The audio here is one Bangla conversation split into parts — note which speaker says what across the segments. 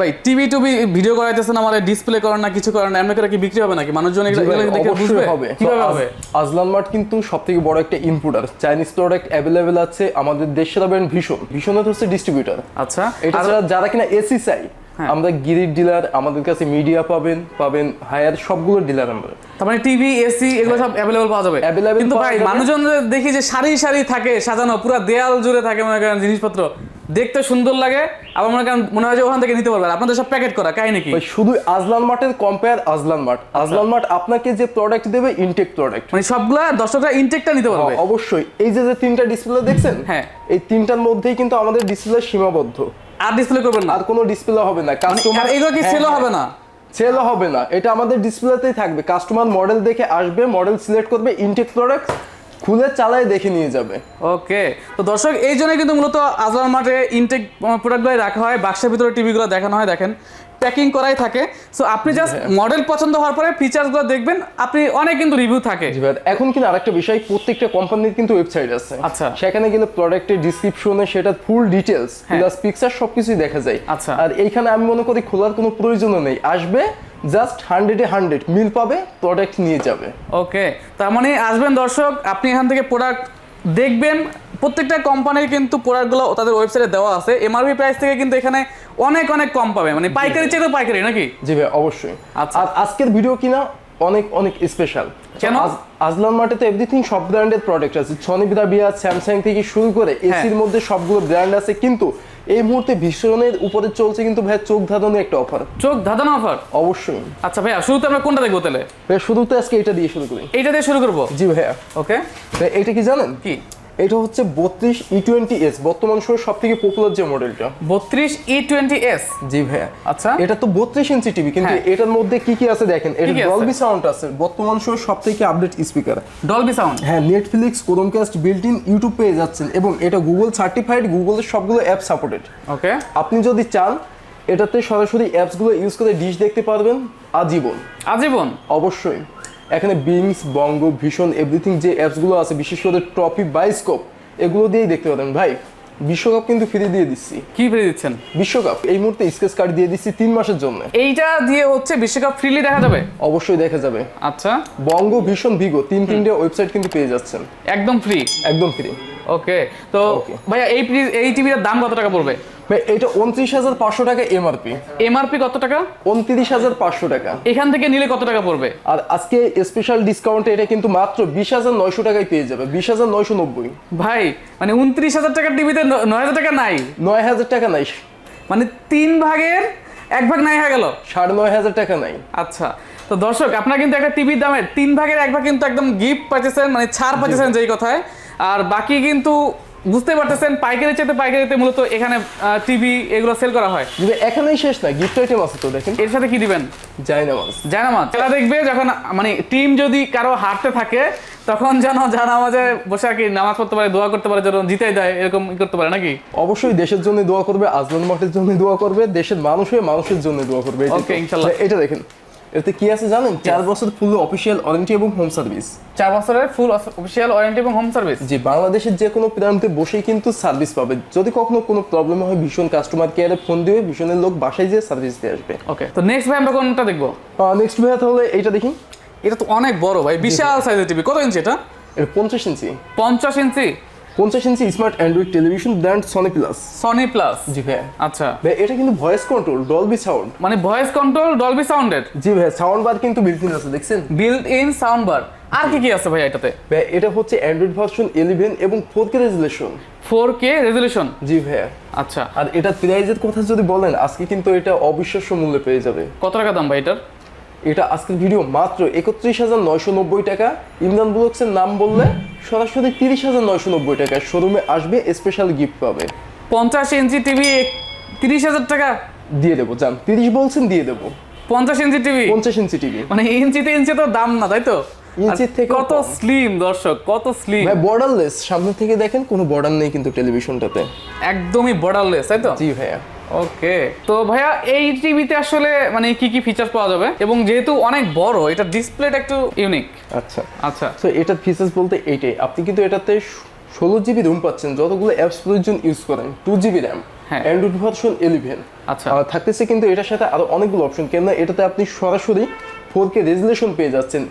Speaker 1: ভাই টিভি টুবি ভিডিও করাইতেছেন আমার ডিসপ্লে করেন না কিছু করেন না এমনি করে কি বিক্রি হবে নাকি? মানুষজন এগুলো দেখে বুঝবে?
Speaker 2: হবে।
Speaker 1: কীভাবে হবে?
Speaker 2: আজলান মার্ট কিন্তু সব থেকে বড় একটা ইম্পোর্টার চাইনিজ প্রোডাক্ট অ্যাভেলেবেল আছে আমাদের দেশের ব্র্যান্ড ভীষণ। ভীষণের হচ্ছে ডিস্ট্রিবিউটার
Speaker 1: আচ্ছা
Speaker 2: এটা যারা কিনা এসি চাই
Speaker 1: হ্যাঁ।
Speaker 2: আমরা গিরির ডিলার আমাদের কাছে মিডিয়া পাবেন পাবেন হায়ার সবগুলো ডিলার আমরা।
Speaker 1: তার মানে টিভি এসি এগুলো সব অ্যাভেলেবল পাওয়া যাবে।
Speaker 2: Available
Speaker 1: কিন্তু ভাই মানুষজন দেখি যে সারি সারি থাকে সাজানো পুরো দেয়াল জুড়ে থাকে মনে করেন জিনিসপত্র। দেখতে সুন্দর লাগে আবার মনে করেন মনে হয় যে ওখান থেকে নিতে পারবেন আপনাদের সব প্যাকেট করা কাহিনী কি
Speaker 2: শুধু Azlan মার্টের compare Azlan mart Azlan mart আপনাকে যে প্রোডাক্ট দেবে ইনটেক প্রোডাক্ট
Speaker 1: মানে সবগুলা দর্শকরা ইনটেকটা নিতে পারবে?
Speaker 2: অবশ্যই। এই যে যে তিনটা ডিসপ্লে দেখছেন
Speaker 1: হ্যাঁ।
Speaker 2: এই তিনটার মধ্যেই কিন্তু আমাদের ডিসপ্লে সীমাবদ্ধ।
Speaker 1: আর ডিসপ্লে করবেন না।
Speaker 2: আর কোনো ডিসপ্লে হবে না।
Speaker 1: মানে
Speaker 2: কাস্টমার
Speaker 1: আর এগুলো কি সেলও হবে না?
Speaker 2: সেল হবে না। এটা আমাদের ডিসপ্লেতেই থাকবে। কাস্টমার মডেল দেখে আসবে মডেল সিলেক্ট করবে ইনটেক প্রোডাক্ট খুলে চালায় দেখে নিয়ে যাবে।
Speaker 1: ওকে তো দর্শক এই জন্য কিন্তু মূলত আজলার মাঠে ইনটেক প্রোডাক্টগুলো রাখা হয় বাক্সের ভিতরে টিভিগুলো দেখানো হয় দেখেন প্যাকিং করাই থাকে। সো আপনি জাস্ট মডেল পছন্দ হওয়ার পরে ফিচার্সগুলো দেখবেন আপনি অনেক কিন্তু রিভিউ থাকে।
Speaker 2: এখন কিন্তু আরেকটা বিষয় প্রত্যেকটা কোম্পানির কিন্তু ওয়েবসাইট আছে।
Speaker 1: আচ্ছা।
Speaker 2: সেখানে কিন্তু প্রোডাক্টের ডিসক্রিপশনে সেটা ফুল ডিটেলস
Speaker 1: হ্যাঁ।
Speaker 2: প্লাস পিকচার সবকিছুই দেখা যায়।
Speaker 1: আচ্ছা।
Speaker 2: আর এইখানে আমি মনে করি খোলার কোনো প্রয়োজনও নেই। আসবে জাস্ট হান্ড্রেডে হান্ড্রেড। মিল পাবে প্রোডাক্ট নিয়ে যাবে।
Speaker 1: ওকে তার মানে আসবেন দর্শক আপনি এখান থেকে প্রোডাক্ট দেখবেন। প্রত্যেকটা কোম্পানির কিন্তু প্রোডাক্টগুলো তাদের ওয়েবসাইটে দেওয়া আছে। এমআরপি প্রাইস থেকে কিন্তু এখানে অনেক অনেক কম পাবে। মানে পাইকারি চেয়ে তো পাইকারি নাকি?
Speaker 2: জি ভাই অবশ্যই।
Speaker 1: আচ্ছা।
Speaker 2: আর আজকের ভিডিও কিনা অনেক অনেক স্পেশাল
Speaker 1: কেন?
Speaker 2: আজলান মার্টে তো এভরিথিং সব ব্র্যান্ডের প্রোডাক্ট আছে। সনি বিয়া স্যামসাং থেকে শুরু করে
Speaker 1: হ্যাঁ।
Speaker 2: এসির মধ্যে সবগুলো ব্র্যান্ড আছে। কিন্তু এই মুহূর্তে ভীষণের উপরে চলছে কিন্তু ভাই চোখ ধাঁধানো একটা অফার
Speaker 1: চোখ ধাঁধানো অফার
Speaker 2: অবশ্যই।
Speaker 1: আচ্ছা ভাইয়া শুরুতে আমরা কোনটা দেখব তাহলে?
Speaker 2: ভাই শুরুতে আজকে এটা দিয়ে শুরু করি।
Speaker 1: এটা দিয়ে শুরু করব?
Speaker 2: জি ভাইয়া।
Speaker 1: ওকে
Speaker 2: ভাই এটা কি জানেন?
Speaker 1: কি?
Speaker 2: এটা হচ্ছে বত্রিশ ই টোয়েন্টি এস বর্তমান সময় সব থেকে পপুলার যে মডেলটা
Speaker 1: বত্রিশ ই টোয়েন্টি এস
Speaker 2: জি ভাইয়া।
Speaker 1: আচ্ছা।
Speaker 2: এটা তো বত্রিশ ইঞ্চি টিভি কিন্তু
Speaker 1: হ্যাঁ।
Speaker 2: এটার মধ্যে কি কি আছে দেখেন? এটা? ডলবি সাউন্ড আছে? বর্তমান সময় সব থেকে আপডেট স্পিকার
Speaker 1: ডলবি সাউন্ড
Speaker 2: হ্যাঁ Netflix Chromecast built in YouTube পেয়ে যাচ্ছেন এবং এটা গুগল সার্টিফাইড গুগলের সবগুলো অ্যাপ সাপোর্টেড
Speaker 1: ওকে
Speaker 2: আপনি যদি চান এটাতে সরাসরি অ্যাপসগুলো ইউজ করে ডিশ দেখতে পারবেন আজীবন।
Speaker 1: আজীবন?
Speaker 2: অবশ্যই। এখানে বিংস বঙ্গ ভীষণ এভরিথিং যে অ্যাপসগুলো আছে বিশেষ করে ট্রফি বাইস্কোপ এগুলো দিয়েই দেখতে পারেন ভাই বিশ্বকাপ কিন্তু ফ্রি দিয়ে দিচ্ছি।
Speaker 1: কি ফ্রি দিচ্ছেন?
Speaker 2: বিশ্বকাপ। এই মুহূর্তে স্কেচ কার্ড দিয়ে দিচ্ছি তিন মাসের জন্য।
Speaker 1: এইটা দিয়ে হচ্ছে বিশ্বকাপ ফ্রিলি দেখা যাবে?
Speaker 2: অবশ্যই দেখা যাবে।
Speaker 1: আচ্ছা।
Speaker 2: বঙ্গ ভীষণ ভিগো তিন তিনটে ওয়েবসাইট কিন্তু পেয়ে যাচ্ছেন।
Speaker 1: একদম ফ্রি
Speaker 2: একদম ফ্রি
Speaker 1: ওকে তো. ভাইয়া এই এই টিভিটার দাম কত টাকা পড়বে?
Speaker 2: এটা উনত্রিশ হাজার পাঁচশো টাকা এমআরপি
Speaker 1: এমআরপি কত টাকা?
Speaker 2: উনত্রিশ হাজার পাঁচশো টাকা।
Speaker 1: এখান থেকে নিলে কত টাকা পড়বে?
Speaker 2: আর আজকে স্পেশাল ডিসকাউন্টে এটা কিন্তু মাত্র বিশ হাজার নয়শো টাকায় পেয়ে যাবে বিশ হাজার নয়শো নব্বই।
Speaker 1: ভাই মানে উনত্রিশ হাজার টাকার টিভিতে নয় হাজার টাকা নাই।
Speaker 2: নয় হাজার টাকা নাই।
Speaker 1: মানে তিন ভাগের এক ভাগ নাই হয়ে গেল।
Speaker 2: সাড়ে নয় হাজার টাকা নাই।
Speaker 1: আচ্ছা তো দর্শক আপনারা কিন্তু একটা টিভির দামের তিন ভাগের এক ভাগ কিন্তু একদম গিফট পাচ্ছেন মানে ছাড় পাচ্ছেন যেই কথায়। আর বাকি কিন্তু বুঝতে পারতেছেন পাইকারি চাইতে পাইকারিতে মূলত এখানে টিভি এগুলো সেল করা হয়।
Speaker 2: এখানেই শেষ না গিফট আইটেম আছে তো দেখেন।
Speaker 1: এর সাথে কি দিবেন?
Speaker 2: না মাস
Speaker 1: খেলা দেখবে যখন মানে টিম যদি কারও হারতে থাকে তখন যেন জানামাজে বসে আর কি নামাজ পড়তে পারে দোয়া করতে পারে যেন জিতে দেয় এরকম করতে পারে নাকি?
Speaker 2: অবশ্যই দেশের জন্য দোয়া করবে আজমান মাঠের জন্য দোয়া করবে দেশের মানুষ হয়ে মানুষের জন্য দোয়া করবে।
Speaker 1: Okay, ইনশাল্লাহ।
Speaker 2: এটা দেখেন। এতে কি আছে জানেন? চার বছর ফুল অফিসিয়াল ওয়ারেন্টি এবং হোম সার্ভিস
Speaker 1: চার বছরের ফুল অফিসিয়াল ওয়ারেন্টি এবং হোম সার্ভিস
Speaker 2: জি বাংলাদেশের যে কোনো প্রান্তে বসেই কিন্তু সার্ভিস পাবে। যদি কখনো কোনো প্রবলেম হয় ভীষণ কাস্টমার কেয়ারে ফোন দিবে ভীষণের লোক বাসায় যেয়ে সার্ভিস দিয়ে আসবে।
Speaker 1: ওকে তো নেক্সট ভাই আমরা কোনটা দেখব?
Speaker 2: নেক্সট ভাইয়া তাহলে এইটা দেখি।
Speaker 1: এটা তো অনেক বড় ভাই বিশাল সাইজের টিভি কত ইঞ্চি এটা?
Speaker 2: এটা পঞ্চাশ ইঞ্চি
Speaker 1: পঞ্চাশ ইঞ্চি
Speaker 2: পঞ্চাশ inch smart Android television brand Sony plus
Speaker 1: Sony plus
Speaker 2: জি ভাইয়া
Speaker 1: আচ্ছা।
Speaker 2: ভাই এটা কিন্তু ভয়েস কন্ট্রোল ডলবি সাউন্ড
Speaker 1: মানে ভয়েস কন্ট্রোল ডলবি সাউন্ডের
Speaker 2: জি ভাইয়া সাউন্ড বার কিন্তু বিল্ট ইন আছে দেখছেন?
Speaker 1: বিল্ট ইন সাউন্ড বার আর কি কি আছে ভাই এটাতে?
Speaker 2: ভাই এটা হচ্ছে অ্যান্ড্রয়েড ভার্সন ইলেভেন এবং four K resolution
Speaker 1: four K resolution
Speaker 2: জি ভাইয়া
Speaker 1: আচ্ছা।
Speaker 2: আর এটা প্রাইজের কথা যদি বলেন আজকে কিন্তু এটা অবিশ্বাস্য মূল্যে পেয়ে যাবে।
Speaker 1: কত টাকা দাম ভাই এটার?
Speaker 2: এটা আজকের ভিডিও মাত্র একত্রিশ হাজার নয়শো নব্বই টাকা। ইমরান ব্লগসের নাম বললে সরাসরি তিরিশ হাজার নয়শো নব্বই টাকা শোরুমে আসবে স্পেশাল গিফট পাবে।
Speaker 1: পঞ্চাশ ইঞ্চি টিভি তিরিশ হাজার টাকা?
Speaker 2: দিয়ে দেবো যান তিরিশ বলছেন দিয়ে দেবো।
Speaker 1: পঞ্চাশ ইঞ্চি টিভি
Speaker 2: পঞ্চাশ ইঞ্চি টিভি
Speaker 1: মানে ইঞ্চিতে ইঞ্চি তো দাম না তাই তো?
Speaker 2: ইঞ্চির থেকেও
Speaker 1: কত স্লিম দর্শক কত স্লিম
Speaker 2: ভাই বর্ডারলেস সামনে থেকে দেখেন কোনো বর্ডার নেই কিন্তু টেলিভিশনটাতে
Speaker 1: একদমই বর্ডারলেস তাই তো?
Speaker 2: জি ভাইয়া।
Speaker 1: ওকে তো ভাইয়া এই টিভিতে আসলে মানে কি কি ফিচার পাওয়া যাবে? এবং যেহেতু অনেক বড় এটা ডিসপ্লেটা একটু ইউনিক
Speaker 2: আচ্ছা।
Speaker 1: আচ্ছা।
Speaker 2: তো এটার ফিচার্স বলতে এইটাই। আপনি কিন্তু এটাতে ষোলো জিবি রুম পাচ্ছেন যতগুলো অ্যাপস প্রয়োজন ইউজ করেন টু জিবি র্যাম
Speaker 1: হ্যাঁ।
Speaker 2: অ্যান্ড্রয়েড ভার্সন ইলেভেন
Speaker 1: আচ্ছা।
Speaker 2: থাকতেছে কিন্তু এটার সাথে আরও অনেকগুলো অপশন কেননা এটাতে আপনি সরাসরি ফোর কে রেজুলেশন পেয়ে যাচ্ছেন।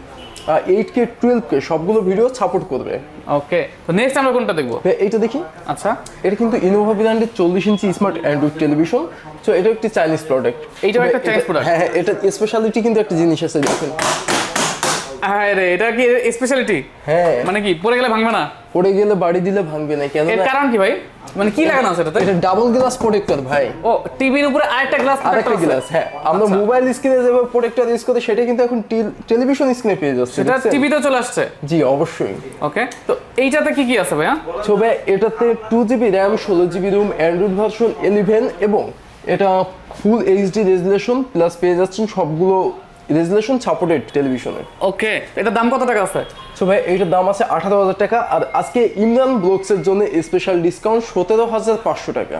Speaker 2: এইট কে টুয়েলভ কে সবগুলো ভিডিও সাপোর্ট করবে।
Speaker 1: ওকে তো নেক্সট আমরা কোনটা দেখব?
Speaker 2: এইটা দেখি।
Speaker 1: আচ্ছা।
Speaker 2: এটা কিন্তু ইনোভা ব্র্যান্ডের চল্লিশ ইঞ্চি স্মার্ট অ্যান্ড্রয়েড টেলিভিশন তো এটা একটি চাইনিজ প্রোডাক্ট
Speaker 1: এটা একটা চাইনিজ প্রোডাক্ট
Speaker 2: হ্যাঁ হ্যাঁ এটা স্পেশালিটি কিন্তু একটা জিনিস আছে দেখুন।
Speaker 1: হ্যাঁ রে এটা কি স্পেশালিটি
Speaker 2: হ্যাঁ।
Speaker 1: মানে কি পড়ে গেলে ভাঙবে না?
Speaker 2: পড়ে গেলে বাড়ি দিলে ভাঙবে না কেন
Speaker 1: এর কারণ কি ভাই? মানে কি লাগানো আছে এটাতে?
Speaker 2: এটা ডাবল গ্লাস প্রোটেক্টর ভাই।
Speaker 1: ও টিভির উপরে আরেকটা গ্লাস
Speaker 2: আরেকটা গ্লাস হ্যাঁ। আমরা মোবাইল স্ক্রিনে যেভাবে প্রোটেক্টর ইউজ করি সেটা কিন্তু এখন টেলিভিশন স্ক্রিনে পেয়ে যাচ্ছে দেখছেন?
Speaker 1: টিভিতেও চলে আসছে?
Speaker 2: জি অবশ্যই।
Speaker 1: ওকে তো এইটাতে কি কি আছে ভাইয়া?
Speaker 2: তবে এটাতে টু জিবি র্যাম ষোলো GB ROM Android version eleven এবং এটা ফুল এইচডি রেজুলেশন প্লাস পেয়ে যাচ্ছেন সবগুলো রেজুলেশন সাপোর্টেড টেলিভিশনের
Speaker 1: ওকে এটা দাম কত টাকা আছে?
Speaker 2: সো ভাই এইটার দাম আছে আঠারো হাজার টাকা আর আজকে ইমরান ব্লগসের জন্য স্পেশাল ডিসকাউন্ট সতেরো হাজার পাঁচশো টাকা।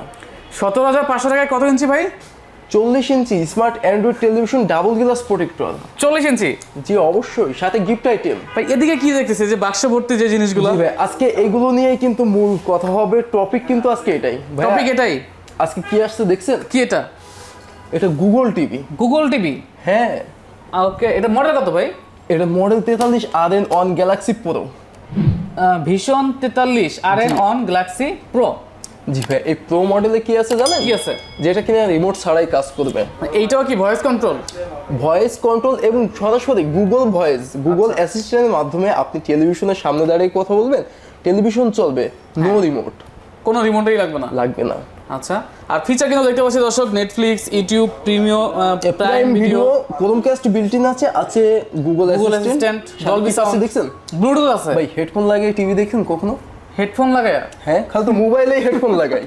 Speaker 1: সতেরো হাজার পাঁচশো টাকায় কত ইঞ্চি ভাই?
Speaker 2: চল্লিশ inch smart Android television double glass protector
Speaker 1: চল্লিশ ইঞ্চি?
Speaker 2: জি অবশ্যই সাথে গিফট আইটেম
Speaker 1: ভাই এদিকে কি দেখতেছে? যে বাক্স ভর্তি যে জিনিসগুলো?
Speaker 2: আজকে এগুলো নিয়েই কিন্তু মূল কথা হবে টপিক কিন্তু আজকে এটাই।
Speaker 1: টপিক এটাই?
Speaker 2: আজকে কি আসছে দেখছেন?
Speaker 1: কি এটা?
Speaker 2: এটা গুগল টিভি
Speaker 1: গুগল টিভি
Speaker 2: হ্যাঁ।
Speaker 1: ওকে এটা মডেল কত ভাই?
Speaker 2: এটা মডেল তেতাল্লিশ R N on Galaxy pro
Speaker 1: ভীষণ তেতাল্লিশ R N on Galaxy pro
Speaker 2: জি ভাই এই প্রো মডেলে কি আছে জানেন?
Speaker 1: কি আছে?
Speaker 2: যেটা কিনা রিমোট ছাড়াই কাজ করবে।
Speaker 1: এইটাও কি ভয়েস কন্ট্রোল
Speaker 2: ভয়েস কন্ট্রোল এবং সরাসরি গুগল ভয়েস গুগল অ্যাসিস্ট্যান্টের মাধ্যমে আপনি টেলিভিশনের সামনে দাঁড়িয়ে কথা বলবেন টেলিভিশন চলবে নো রিমোট
Speaker 1: কোনো রিমোটেই লাগবে না।
Speaker 2: লাগবে না।
Speaker 1: আচ্ছা আর ফিচার কিন্তু দেখতে পাচ্ছি দর্শক Netflix YouTube Premio
Speaker 2: prime video Chromecast built in আছে আছে গুগল অ্যাসিস্ট্যান্ট
Speaker 1: ডলবি সাউন্ড
Speaker 2: দেখছেন?
Speaker 1: ব্লুটুথ আছে।
Speaker 2: ভাই হেডফোন লাগিয়ে টিভি দেখেন কখনো?
Speaker 1: হেডফোন লাগায়?
Speaker 2: হ্যাঁ খালি তো মোবাইলেই হেডফোন লাগাই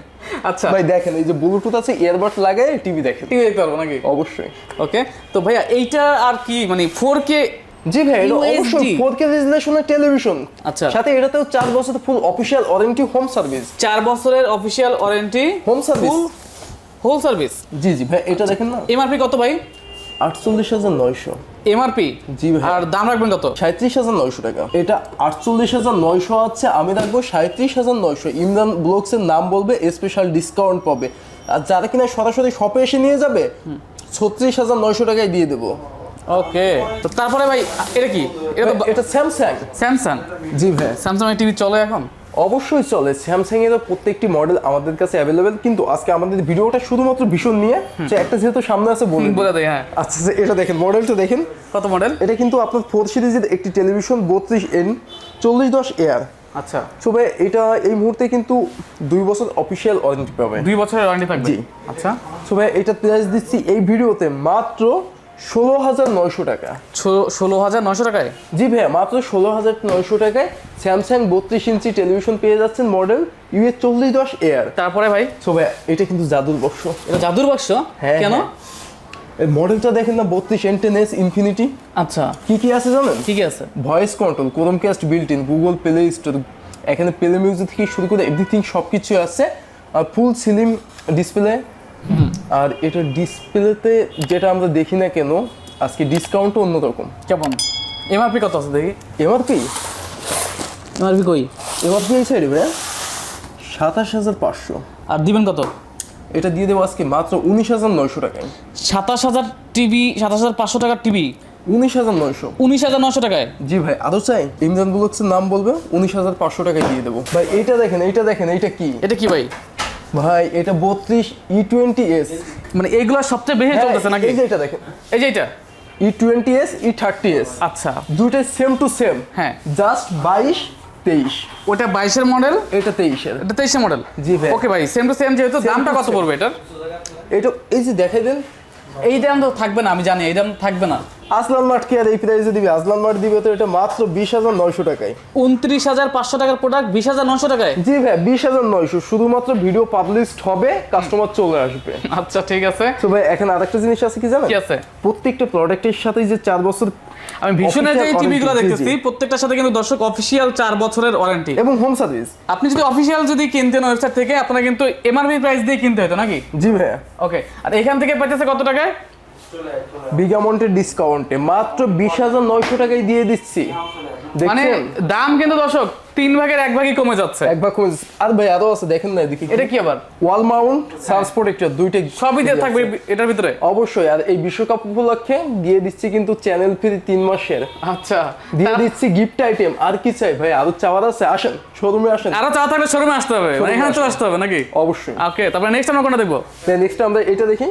Speaker 1: আচ্ছা।
Speaker 2: ভাই দেখেন এই যে ব্লুটুথ আছে ইয়ারবাড লাগাই টিভি দেখেন।
Speaker 1: টিভি দেখতে পারব নাকি?
Speaker 2: অবশ্যই।
Speaker 1: ওকে তো ভাইয়া এইটা আর কি মানে ফোর কে
Speaker 2: জি ভাই এটা অবশ্যই 4K রেজুলেশনের টেলিভিশন
Speaker 1: আচ্ছা।
Speaker 2: সাথে এটাতেও 4 বছর full official warranty home service
Speaker 1: চার বছরের official warranty
Speaker 2: home service
Speaker 1: whole service
Speaker 2: জি জি ভাই এটা দেখেন না।
Speaker 1: এমআরপি কত ভাই?
Speaker 2: আটচল্লিশ হাজার নয়শো।
Speaker 1: এমআরপি
Speaker 2: জি ভাই।
Speaker 1: আর দাম রাখবেন কত?
Speaker 2: সাঁত্রিশ হাজার নয়শো টাকা। এটা আটচল্লিশ হাজার নয়শো আছে আমি রাখব সাঁত্রিশ হাজার নয়শো। ইমরান ব্লগসের নাম বলবে স্পেশাল ডিসকাউন্ট পাবে। আর যারা কিনা সরাসরি শপে এসে নিয়ে যাবে ছত্রিশ হাজার নয়শো টাকায় দিয়ে দেবো।
Speaker 1: ওকে তো তারপরে ভাই এটা কি? এটা তো
Speaker 2: এটা স্যামসাং
Speaker 1: স্যামসাং
Speaker 2: জি ভাই।
Speaker 1: স্যামসাং টিভি চলে এখন?
Speaker 2: অবশ্যই চলে। স্যামসাং এর প্রত্যেকটি মডেল আমাদের কাছে অ্যাভেলেবেল কিন্তু আজকে আমাদের ভিডিওটা শুধুমাত্র ভীষণ নিয়ে যে একটা যেহেতু সামনে আছে বলে দিই।
Speaker 1: বলে দেয় হ্যাঁ।
Speaker 2: আচ্ছা আচ্ছা, এটা দেখেন মডেলটা দেখেন।
Speaker 1: কত মডেল
Speaker 2: এটা কিন্তু আপনার ফোর সিরিজের একটি টেলিভিশন বত্রিশ এন চল্লিশ দশ এয়ার
Speaker 1: আচ্ছা।
Speaker 2: তবে এটা এই মুহূর্তে কিন্তু দুই বছর অফিসিয়াল ওয়ারেন্টি পাবে।
Speaker 1: দুই বছরের ওয়ারেন্টি থাকবে?
Speaker 2: জি।
Speaker 1: আচ্ছা।
Speaker 2: তবে এটা প্রাইস দিচ্ছি এই ভিডিওতে মাত্র ষোলো হাজার নয়শো টাকা।
Speaker 1: ষোলো হাজার নশো টাকায়?
Speaker 2: জি ভাইয়া মাত্র ষোলো হাজার নয়শো টাকায় স্যামসাং বত্রিশ ইঞ্চি টেলিভিশন পেয়ে যাচ্ছেন মডেল ইউএ চল্লিশ দশ এয়ার
Speaker 1: তারপরে ভাই?
Speaker 2: সো ভাইয়া এটা কিন্তু জাদুর বক্স।
Speaker 1: এটা জাদুর বাক্স?
Speaker 2: হ্যাঁ,
Speaker 1: কেন?
Speaker 2: হ্যাঁ। এই মডেলটা দেখেন না বত্রিশ এনটেন এস ইনফিনিটি
Speaker 1: আচ্ছা।
Speaker 2: কি কি আছে জানেন?
Speaker 1: ঠিকই আছে?
Speaker 2: Voice control Chromecast built in Google Play Store এখানে প্লে মিউজিক থেকে শুরু করে এভরিথিং সব কিছু আছে। আর ফুল সিলিম ডিসপ্লে আর এটা ডিসপ্লেতে যেটা আমরা দেখি না কেন আজকে ডিসকাউন্টও অন্যরকম।
Speaker 1: কেমন? এমআরপি কত আছে দেখি?
Speaker 2: এমআরপি
Speaker 1: এমআরপি কই?
Speaker 2: এমআরপি এই সাইডে ভাইয়া। সাতাশ হাজার পাঁচশো।
Speaker 1: আর দিবেন কত?
Speaker 2: এটা দিয়ে দেবো আজকে মাত্র উনিশ হাজার নয়শো টাকায়।
Speaker 1: সাতাশ হাজার টিভি সাতাশ হাজার পাঁচশো টাকার টিভি?
Speaker 2: উনিশ হাজার নয়শো।
Speaker 1: উনিশ হাজার নশো টাকায়?
Speaker 2: জি ভাই আরও চাই? ইমরান ব্লগসের নাম বলবে উনিশ হাজার পাঁচশো টাকায় দিয়ে দেবো। ভাই এইটা দেখেন এইটা দেখেন এইটা কি?
Speaker 1: এটা কি ভাই?
Speaker 2: ভাই এটা বত্রিশ ই টোয়েন্টি এস
Speaker 1: মানে এইগুলো সবচেয়ে বেশি চলতেছে নাকি?
Speaker 2: হ্যাঁ, এই যে এটা দেখেন।
Speaker 1: এই যে এটা।
Speaker 2: E twenty S E thirty S
Speaker 1: আচ্ছা।
Speaker 2: দুইটাই সেম টু সেম
Speaker 1: হ্যাঁ।
Speaker 2: জাস্ট বাইশ তেইশ।
Speaker 1: ওটা বাইশের মডেল
Speaker 2: এটা তেইশের।
Speaker 1: এটা তেইশের মডেল
Speaker 2: জি ভাই।
Speaker 1: ওকে ভাই সেম টু সেম যেহেতু দামটা কত। পড়বে এটার?
Speaker 2: এটা এই যে দেখাই দেন।
Speaker 1: এই দাম তো থাকবে না আমি জানি এই দাম থাকবে না।
Speaker 2: আসলান মাঠ কি আর এই প্রাইসে দিবে? আসলান মাঠ দিবে তো এটা মাত্র বিশ হাজার নয়শো টাকায়।
Speaker 1: উনত্রিশ হাজার পাঁচশো টাকার প্রোডাক্ট বিশ হাজার নশো টাকায়?
Speaker 2: জি ভাই বিশ হাজার নয়শো। শুধুমাত্র ভিডিও পাবলিশড হবে কাস্টমার চলে আসবে।
Speaker 1: আচ্ছা ঠিক আছে।
Speaker 2: তো ভাই এখন আরেকটা জিনিস আছে কি জানেন?
Speaker 1: কি আছে?
Speaker 2: প্রত্যেকটা প্রোডাক্টের সাথে যে চার বছর
Speaker 1: আমি ভীষণের যে টিভিগুলো দেখতেছি প্রত্যেকটার সাথে কিন্তু দর্শক অফিসিয়াল চার বছরের ওয়ারেন্টি
Speaker 2: এবং হোম সার্ভিস
Speaker 1: আপনি যদি অফিসিয়াল যদি কিনতেন ওয়েবসাইট থেকে আপনার কিন্তু এমআরপি প্রাইস দিয়ে কিনতে হতো নাকি?
Speaker 2: জি ভাইয়া।
Speaker 1: ওকে আর এখান থেকে পাইতেছে কত টাকায়?
Speaker 2: বিগ অ্যামাউন্টের ডিসকাউন্টে মাত্র বিশ হাজার নয়শো টাকায় দিয়ে দিচ্ছি।
Speaker 1: মানে দাম কিন্তু দর্শক তিন ভাগের এক ভাগই কমে যাচ্ছে।
Speaker 2: এক ভাগ কমে যাচ্ছে। আর ভাই আরও আছে দেখেন না এদিকে
Speaker 1: এটা কি আবার?
Speaker 2: ওয়াল মাউন্ট সার্চ প্রোটেক্টর দুইটাই
Speaker 1: সবই দিয়ে থাকবে এটার ভিতরে?
Speaker 2: অবশ্যই আর এই বিশ্বকাপ উপলক্ষে দিয়ে দিচ্ছি কিন্তু চ্যানেল ফ্রি তিন মাসের।
Speaker 1: আচ্ছা।
Speaker 2: দিয়ে দিচ্ছি গিফট আইটেম আর কি চাই ভাই? আরও চাওয়ার আছে? আসেন শোরুমে আসেন।
Speaker 1: আরও চাওয়া থাকলে শোরুমে আসতে হবে। মানে এখানে চলে
Speaker 2: আসতে
Speaker 1: আসতে হবে নাকি?
Speaker 2: অবশ্যই।
Speaker 1: ওকে তারপরে নেক্সট আমরা কোনটা দেখব?
Speaker 2: নেক্সট আমরা এটা দেখি।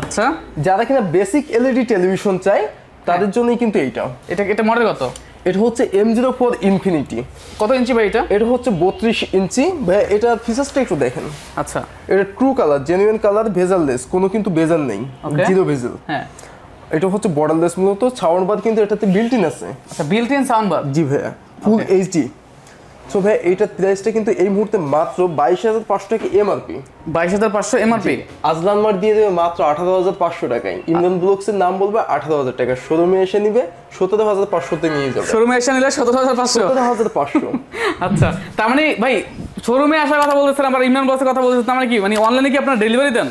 Speaker 1: আচ্ছা।
Speaker 2: যারা কিনা বেসিক এলইডি টেলিভিশন চাই তাদের জন্যই কিন্তু এইটা।
Speaker 1: এটা এটা মডেল কত?
Speaker 2: এটা হচ্ছে এম জিরো ফোর ইনফিনিটি
Speaker 1: কত ইঞ্চি ভাই এটা?
Speaker 2: এটা হচ্ছে বত্রিশ ইঞ্চি ভাই এটার ফিচার্সটা একটু দেখেন।
Speaker 1: আচ্ছা।
Speaker 2: এটা ট্রু কালার জেনুইন কালার ভেজাললেস কোনো কিন্তু ভেজাল নেই. জিরো ভেজাল
Speaker 1: হ্যাঁ।
Speaker 2: এটা হচ্ছে বর্ডারলেস মূলত। সাউন্ড বার কিন্তু এটাতে বিল্ট ইন আছে।
Speaker 1: আচ্ছা বিল্ট ইন সাউন্ড বার
Speaker 2: জি ভাইয়া ফুল এইচডি সো ভাই এইটার প্রাইসটা কিন্তু এই মুহূর্তে মাত্র বাইশ হাজার পাঁচশো টাকা এমআরপি
Speaker 1: বাইশ হাজার পাঁচশো এমআরপি
Speaker 2: আজলান মার দিয়ে দেবে মাত্র আঠারো হাজার পাঁচশো টাকায়। ইন্ডিয়ান ব্লকসের নাম বলবে আঠারো হাজার টাকা। শোরুমে এসে নিবে সতেরো হাজার পাঁচশোতে নিয়ে যাবে।
Speaker 1: শোরুমে এসে নিলে সতেরো হাজার পাঁচশো?
Speaker 2: সতেরো হাজার পাঁচশো।
Speaker 1: আচ্ছা তার মানে ভাই শোরুমে আসার কথা বলতেছেন আবার ইমরান বসের কথা বলতেছেন তার মানে কি? মানে অনলাইনে কি আপনার ডেলিভারি দেন?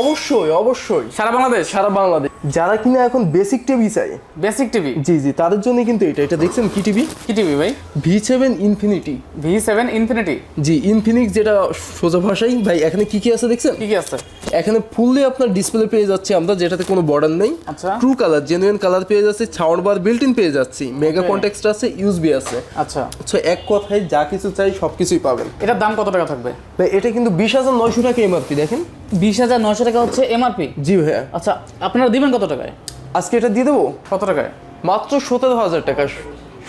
Speaker 2: অবশ্যই অবশ্যই।
Speaker 1: সারা বাংলাদেশ?
Speaker 2: সারা বাংলাদেশ। যারা কিনা এখন বেসিক টিভি চাই।
Speaker 1: বেসিক টিভি
Speaker 2: জি জি তাদের জন্য কিন্তু এটা। এটা দেখছেন কি টিভি
Speaker 1: কি টিভি ভাই?
Speaker 2: V seven Infinity
Speaker 1: V seven Infinity
Speaker 2: জি ইনফিনিক্স যেটা সোজা ভাষাই ভাই এখানে কি কি আছে দেখছেন?
Speaker 1: কি কি আছে?
Speaker 2: এখানে ফুললি আপনার ডিসপ্লে পেয়ে যাচ্ছে আমরা যেটাতে কোনো বর্ডার নেই।
Speaker 1: আচ্ছা।
Speaker 2: ট্রু কালার জেনুইন কালার পেয়ে যাচ্ছে সাউন্ড বার বিল্ট ইন পেয়ে যাচ্ছি। মেগা. কন্টেক্সট আছে ইউএসবি আছে।
Speaker 1: আচ্ছা।
Speaker 2: সো এক কথায় যা কিছু চাই সব কিছুই পাবেন।
Speaker 1: এটার দাম কত টাকা থাকবে?
Speaker 2: ভাই এটা কিন্তু বিশ হাজার নয়শো টাকা এমআরপি দেখেন।
Speaker 1: বিশ হাজার নয়শো টাকা হচ্ছে এমআরপি
Speaker 2: জি ভাইয়া।
Speaker 1: আচ্ছা আপনারা দিবেন কত টাকায়?
Speaker 2: আজকে এটা দিয়ে দেবো?
Speaker 1: কত টাকায়?
Speaker 2: মাত্র সতেরো হাজার টাকা।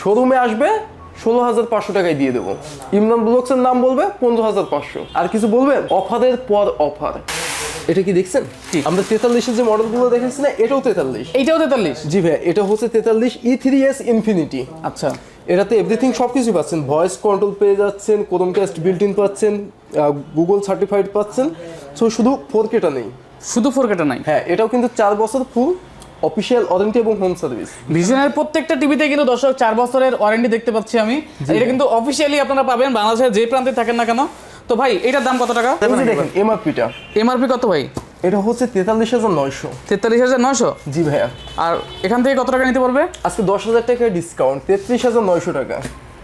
Speaker 2: শোরুমে আসবে ষোলো হাজার পাঁচশো টাকায় দিয়ে দেবো। ইমরান ব্লকসের নাম বলবে পনেরো হাজার পাঁচশো। আর কিছু বলবেন? অফারের পর অফার। এটা কি দেখছেন? আমরা তেতাল্লিশের যে মডেলগুলো দেখেছি না এটাও তেতাল্লিশ।
Speaker 1: এইটাও তেতাল্লিশ?
Speaker 2: জি ভাই এটা হচ্ছে তেতাল্লিশ ই থ্রি এস ইনফিনিটি
Speaker 1: আচ্ছা।
Speaker 2: এটাতে এভরিথিং সব কিছুই পাচ্ছেন। ভয়েস কন্ট্রোল পেয়ে যাচ্ছেন কোরমকাস্ট বিল্ট ইন পাচ্ছেন গুগল সার্টিফাইড পাচ্ছেন। সো শুধু ফোর কেটা নেই।
Speaker 1: শুধু ফোর কেটা নাই।
Speaker 2: হ্যাঁ এটাও কিন্তু চার বছর ফুল অফিসিয়াল ওয়ারেন্টি এবং হোম সার্ভিস
Speaker 1: ভিশনের প্রত্যেকটা টিভিতে কিন্তু দর্শক চার বছরের ওয়ারেন্টি দেখতে পাচ্ছি আমি। এটা কিন্তু অফিসিয়ালি আপনারা পাবেন বাংলাদেশের যে প্রান্তে থাকেন না কেন। তো ভাই এটার দাম কত টাকা?
Speaker 2: দেখেন এমআরপিটা
Speaker 1: এমআরপি কত ভাই?
Speaker 2: এটা হচ্ছে তেতাল্লিশ হাজার নয়শো।
Speaker 1: তেতাল্লিশ হাজার নয়শো?
Speaker 2: জি ভাইয়া।
Speaker 1: আর এখান থেকে কত টাকা নিতে পারবে?
Speaker 2: আজকে দশ হাজার টাকা ডিসকাউন্ট তেত্রিশ হাজার নয়শো টাকা।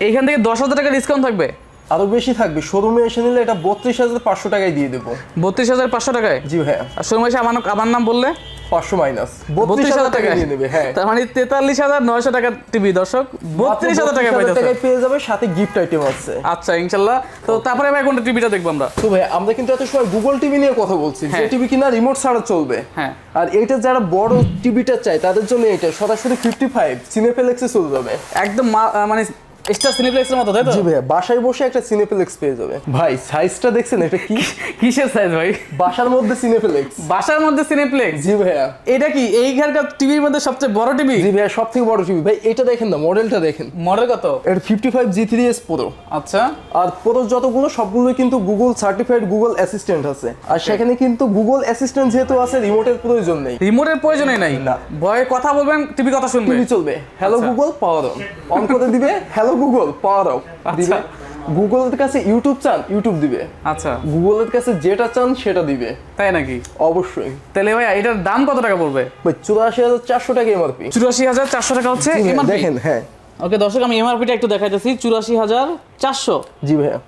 Speaker 1: এইখান থেকে দশ হাজার টাকা ডিসকাউন্ট থাকবে?
Speaker 2: আরও বেশি থাকবে। শোরুমে এসে নিলে এটা বত্রিশ হাজার পাঁচশো টাকায় দিয়ে দেবো।
Speaker 1: বত্রিশ হাজার পাঁচশো টাকায়?
Speaker 2: জি ভাইয়া।
Speaker 1: আর শোরুমে এসে আমার আমার নাম বললে?
Speaker 2: পাঁচশো মাইনাস বত্রিশ হাজার টাকা নেবে হ্যাঁ।
Speaker 1: তার মানে তেতাল্লিশ হাজার নয়শো টাকা টিভি দর্শক। বত্রিশ হাজার টাকা
Speaker 2: টাকায় পেয়ে যাবে সাথে গিফট আইটেম আছে।
Speaker 1: আচ্ছা ইনশাল্লাহ। তো তারপরে ভাই কোনটা টিভিটা দেখব আমরা।
Speaker 2: তো ভাই আমরা কিন্তু এত সময় গুগল টিভি নিয়ে কথা বলছি যে
Speaker 1: হ্যাঁ।
Speaker 2: টিভি কিনা রিমোট ছাড়া চলবে।
Speaker 1: হ্যাঁ।
Speaker 2: আর এইটা যারা বড় টিভিটা চায় তাদের জন্য এটা সরাসরি ফিফটি ফাইভ সিনেফেলেক্সে চলে যাবে।
Speaker 1: একদম মানে স্টার সিনেপ্লেক্সের মতো তাই তো?
Speaker 2: জি ভাইয়া বাসায় বসে একটা সিনেফেলেক্স পেয়ে যাবে। ভাই সাইজটা দেখছেন এটা কি?
Speaker 1: কিসের সাইজ ভাই?
Speaker 2: বাসার মধ্যে সিনেফেলেক্স
Speaker 1: বাসার মধ্যে সিনেপ্লেক্স
Speaker 2: জি ভাইয়া।
Speaker 1: এটা কি এইখানকার টিভির মধ্যে সবচেয়ে বড় টিভি?
Speaker 2: জি ভাইয়া সব থেকে বড় টিভি। ভাই এটা দেখেন না মডেলটা দেখেন।
Speaker 1: মডেল কত?
Speaker 2: এটা fifty five G three S pro
Speaker 1: আচ্ছা।
Speaker 2: আর প্রো যতগুলো সবগুলো কিন্তু গুগল সার্টিফাইড গুগল অ্যাসিস্ট্যান্ট আছে। আর সেখানে কিন্তু গুগল অ্যাসিস্ট্যান্ট যেহেতু আছে রিমোটের প্রয়োজন নেই।
Speaker 1: রিমোটের প্রয়োজনই নাই।
Speaker 2: না।
Speaker 1: ভয়ে কথা বলবেন টিভি কথা শুনবে।
Speaker 2: টিভি চলবে। Hello. Google power on on করে দিবে হ্যালো গুগল পাওয়া দাও দিবে। গুগলের কাছে ইউটিউব চান ইউটিউব দিবে।
Speaker 1: আচ্ছা।
Speaker 2: গুগলের কাছে যেটা চান সেটা দিবে।
Speaker 1: তাই নাকি?
Speaker 2: অবশ্যই।
Speaker 1: তাহলে ভাই এটার দাম কত টাকা পড়বে?
Speaker 2: ভাই চুরাশি হাজার চারশো টাকা এমআরপি
Speaker 1: চুরাশি হাজার চারশো টাকা হচ্ছে এমআরপি
Speaker 2: দেখেন হ্যাঁ।
Speaker 1: ওকে দর্শক আমি এমআরপিটা একটু দেখাইতেছি চুরাশি হাজার চারশো।
Speaker 2: জি ভাইয়া।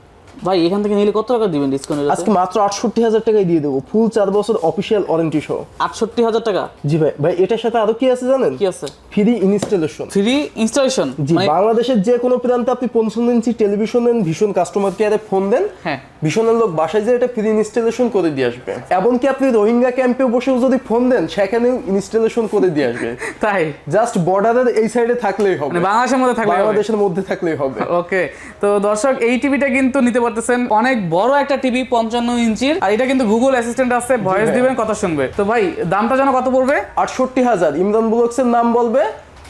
Speaker 1: ভাই এখান থেকে নিলে কত টাকা দিবেন ডিসকাউন্ট
Speaker 2: আজকে মাত্র আটষট্টি হাজার টাকায় দিয়ে দেবো। ফুল চার বছর অফিসিয়াল ওয়ারেন্টি সহ।
Speaker 1: আটষট্টি হাজার টাকা?
Speaker 2: জি ভাই ভাই এটার সাথে আরও কি আছে জানেন?
Speaker 1: কি আছে?
Speaker 2: ফ্রি ইনস্টলেশন
Speaker 1: ফ্রি ইনস্টলেশন
Speaker 2: জি বাংলাদেশের যে কোনো প্রান্তে আপনি পঞ্চান্ন ইঞ্চি টেলিভিশন দেন ভীষণ কাস্টমার কেয়ারে ফোন দেন
Speaker 1: হ্যাঁ।
Speaker 2: ভীষণের লোক বাসায় যে এটা ফ্রি ইনস্টলেশন করে দিয়ে আসবে। এমনকি আপনি রোহিঙ্গা ক্যাম্পে বসেও যদি ফোন দেন সেখানেও ইনস্টলেশন করে দিয়ে আসবে।
Speaker 1: তাই?
Speaker 2: জাস্ট বর্ডারের এই সাইডে থাকলেই হবে।
Speaker 1: মানে বাংলাদেশের মধ্যে থাকলে।
Speaker 2: বাংলাদেশের মধ্যে থাকলেই হবে।
Speaker 1: ওকে তো দর্শক এই টিভিটা কিন্তু নিতে পারতেছেন। অনেক বড় একটা টিভি পঞ্চান্ন ইঞ্চির আর এটা কিন্তু গুগল অ্যাসিস্ট্যান্ট আছে ভয়েস দিবেন কথা শুনবে। তো ভাই দামটা যেন কত পড়বে?
Speaker 2: আটষট্টি হাজার। ইমরান ব্লকসের নাম বলবে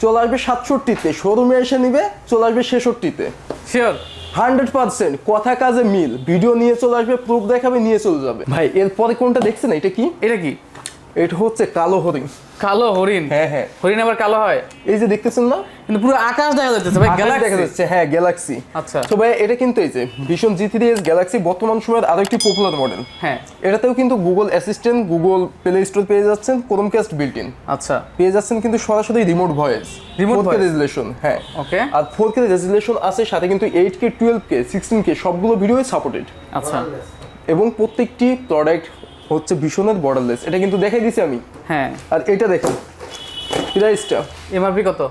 Speaker 2: চলে আসবে সাতষট্টিতে। শোরুমে এসে নিবে চলে আসবে ছেষট্টিতে।
Speaker 1: শিওর
Speaker 2: হান্ড্রেড পার্সেন্ট কথা কাজে মিল। ভিডিও নিয়ে চলে আসবে প্রুফ দেখাবে নিয়ে চলে যাবে। ভাই এরপরে কোনটা দেখছেন? এটা কি?
Speaker 1: এটা কি?
Speaker 2: এটা হচ্ছে কালো হরিণ।
Speaker 1: কালো হরিণ?
Speaker 2: হ্যাঁ হ্যাঁ।
Speaker 1: হরিণ আবার কালো হয়?
Speaker 2: এই যে দেখতেছেন না?
Speaker 1: কিন্তু পুরো আকাশ দেখা যাচ্ছে ভাই
Speaker 2: আকাশ দেখা যাচ্ছে হ্যাঁ গ্যালাক্সি
Speaker 1: আচ্ছা।
Speaker 2: তো ভাই এটা কিন্তু এই যে ভীষণ জি থ্রি এস গ্যালাক্সি বর্তমান সময়ের আরও একটি পপুলার মডেল
Speaker 1: হ্যাঁ।
Speaker 2: এটাতেও কিন্তু Google assistant Google Play Store পেয়ে যাচ্ছেন ক্রোমকাস্ট বিল্ট ইন
Speaker 1: আচ্ছা।
Speaker 2: পেয়ে যাচ্ছেন কিন্তু সরাসরি remote voice four K resolution হ্যাঁ।
Speaker 1: ওকে
Speaker 2: আর ফোর কে রেজুলেশন আছে সাথে কিন্তু eight K twelve K sixteen K সবগুলো ভিডিও সাপোর্টেড
Speaker 1: আচ্ছা।
Speaker 2: এবং প্রত্যেকটি প্রোডাক্ট হচ্ছে ভীষণের বর্ডারলেস এটা কিন্তু দেখাই দিছি আমি।
Speaker 1: হ্যাঁ।
Speaker 2: আর এটা দেখেন প্রাইসটা
Speaker 1: এমআরপি কত?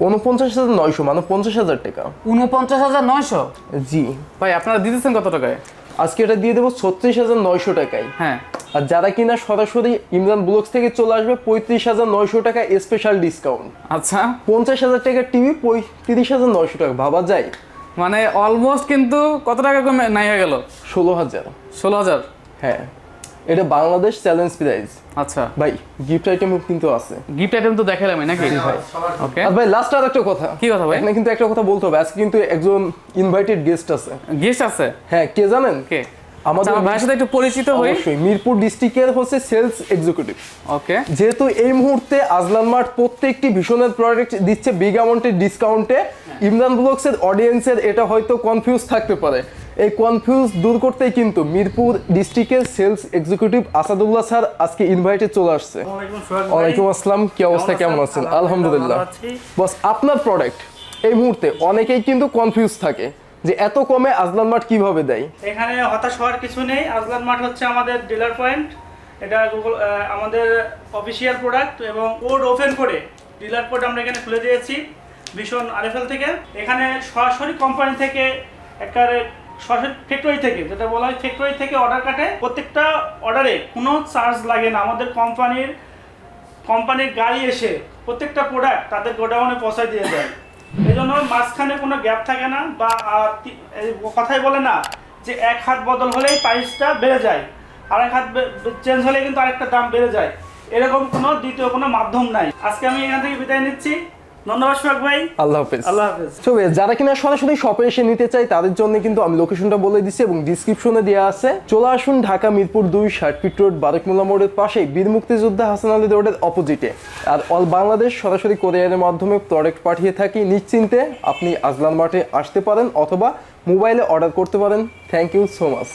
Speaker 2: উনপঞ্চাশ হাজার নয়শো মানে পঞ্চাশ হাজার টাকা।
Speaker 1: উনপঞ্চাশ হাজার নয়শো?
Speaker 2: জি।
Speaker 1: ভাই আপনারা দিতেছেন কত টাকায়?
Speaker 2: আজকে এটা দিয়ে দেবো ছত্রিশ হাজার নয়শো টাকায়।
Speaker 1: হ্যাঁ।
Speaker 2: আর যারা কিনা সরাসরি ইমরান ব্লগস থেকে চলে আসবে পঁয়ত্রিশ হাজার নয়শো টাকা স্পেশাল ডিসকাউন্ট
Speaker 1: আচ্ছা।
Speaker 2: পঞ্চাশ হাজার টাকার টিভি পঁয়ত্রিশ হাজার নয়শো টাকা। ভাবা যায়।
Speaker 1: মানে অলমোস্ট কিন্তু কত টাকা কমে নাই হয়ে গেল?
Speaker 2: ষোলো হাজার।
Speaker 1: ষোলো হাজার?
Speaker 2: হ্যাঁ। এটা বাংলাদেশ চ্যালেঞ্জ প্রাইস
Speaker 1: আচ্ছা।
Speaker 2: ভাই গিফট আইটেম কিন্তু আছে।
Speaker 1: গিফট আইটেম তো দেখালামই নাকি? ভাই। ওকে
Speaker 2: আর ভাই লাস্ট আর একটা কথা।
Speaker 1: কি কথা ভাই?
Speaker 2: এখানে কিন্তু একটা কথা বলতে হবে। আজকে কিন্তু একজন ইনভাইটেড গেস্ট আছে।
Speaker 1: গেস্ট আছে?
Speaker 2: হ্যাঁ কে জানেন?
Speaker 1: কে?
Speaker 2: আমাদের
Speaker 1: আচ্ছা, ভাইয়ের সাথে একটু পরিচিত হই।
Speaker 2: অবশ্যই মিরপুর ডিস্ট্রিক্টের হচ্ছে সেলস এক্সিকিউটিভ
Speaker 1: ওকে
Speaker 2: যেহেতু এই মুহূর্তে আজলান মার্ট প্রত্যেকটি ভীষণের প্রোডাক্ট দিচ্ছে বিগ অ্যামাউন্টের ডিসকাউন্টে ইমরান ব্লগসের অডিয়েন্সের এটা হয়তো কনফিউজ থাকতে পারে। এই কনফিউজ দূর করতেই কিন্তু মিরপুর ডিস্ট্রিক্টের সেলস এক্সিকিউটিভ আসাদুল্লাহ স্যার আজকে ইনভাইটে চলে আসছে। ওয়ালাইকুম আসসালাম কি অবস্থা কেমন আছেন? আলহামদুলিল্লাহ। বস আপনার প্রোডাক্ট এই মুহূর্তে অনেকেই কিন্তু কনফিউজ থাকে যে এত কমে আজলান মার্ট কীভাবে দেয়?
Speaker 3: এখানে হতাশ হওয়ার কিছু নেই। আজলান মাঠ হচ্ছে আমাদের ডিলার পয়েন্ট এটা গুগল আমাদের অফিসিয়াল প্রোডাক্ট এবং কোড ওপেন করে ডিলার কোড আমরা এখানে খুলে দিয়েছি ভীষণ আরএফএল থেকে। এখানে সরাসরি কোম্পানি থেকে একেবারে সরাসরি ফ্যাক্টরি থেকে, যেটা বলা হয় ফ্যাক্টরি থেকে অর্ডার কাটে। প্রত্যেকটা অর্ডারে কোনো চার্জ লাগে না। আমাদের কোম্পানির কোম্পানির গাড়ি এসে প্রত্যেকটা প্রোডাক্ট তাদের গোডাউনে পৌঁছায় দিয়ে যায় এই জন্য মাঝখানে কোনো গ্যাপ থাকে না বা কথাই বলে না যে এক হাত বদল হলেই প্রাইসটা বেড়ে যায়। আর এক হাত চেঞ্জ হলে কিন্তু আরেকটা দাম বেড়ে যায়। এরকম কোনো দ্বিতীয় কোনো মাধ্যম নাই। আজকে আমি এখান থেকে বিদায় নিচ্ছি। ধন্যবাদ সোহাগ ভাই।
Speaker 2: আল্লাহ হাফেজ।
Speaker 3: আল্লাহ হাফেজ।
Speaker 2: তো যারা কিনা সরাসরি শপে এসে নিতে চাই তাদের জন্য কিন্তু আমি লোকেশনটা বলে দিচ্ছি এবং ডিসক্রিপশনে দেওয়া আছে। চলে আসুন ঢাকা মিরপুর দুই ফিট রোড বারেকমুল্লা মোড়ের পাশেই বীর মুক্তিযোদ্ধা হাসান আলী রোডের অপোজিটে আর অল বাংলাদেশ সরাসরি কোরিয়ারের মাধ্যমে প্রোডাক্ট পাঠিয়ে থাকি নিশ্চিন্তে। আপনি আজলান মাঠে আসতে পারেন অথবা মোবাইলে অর্ডার করতে পারেন। Thank you so much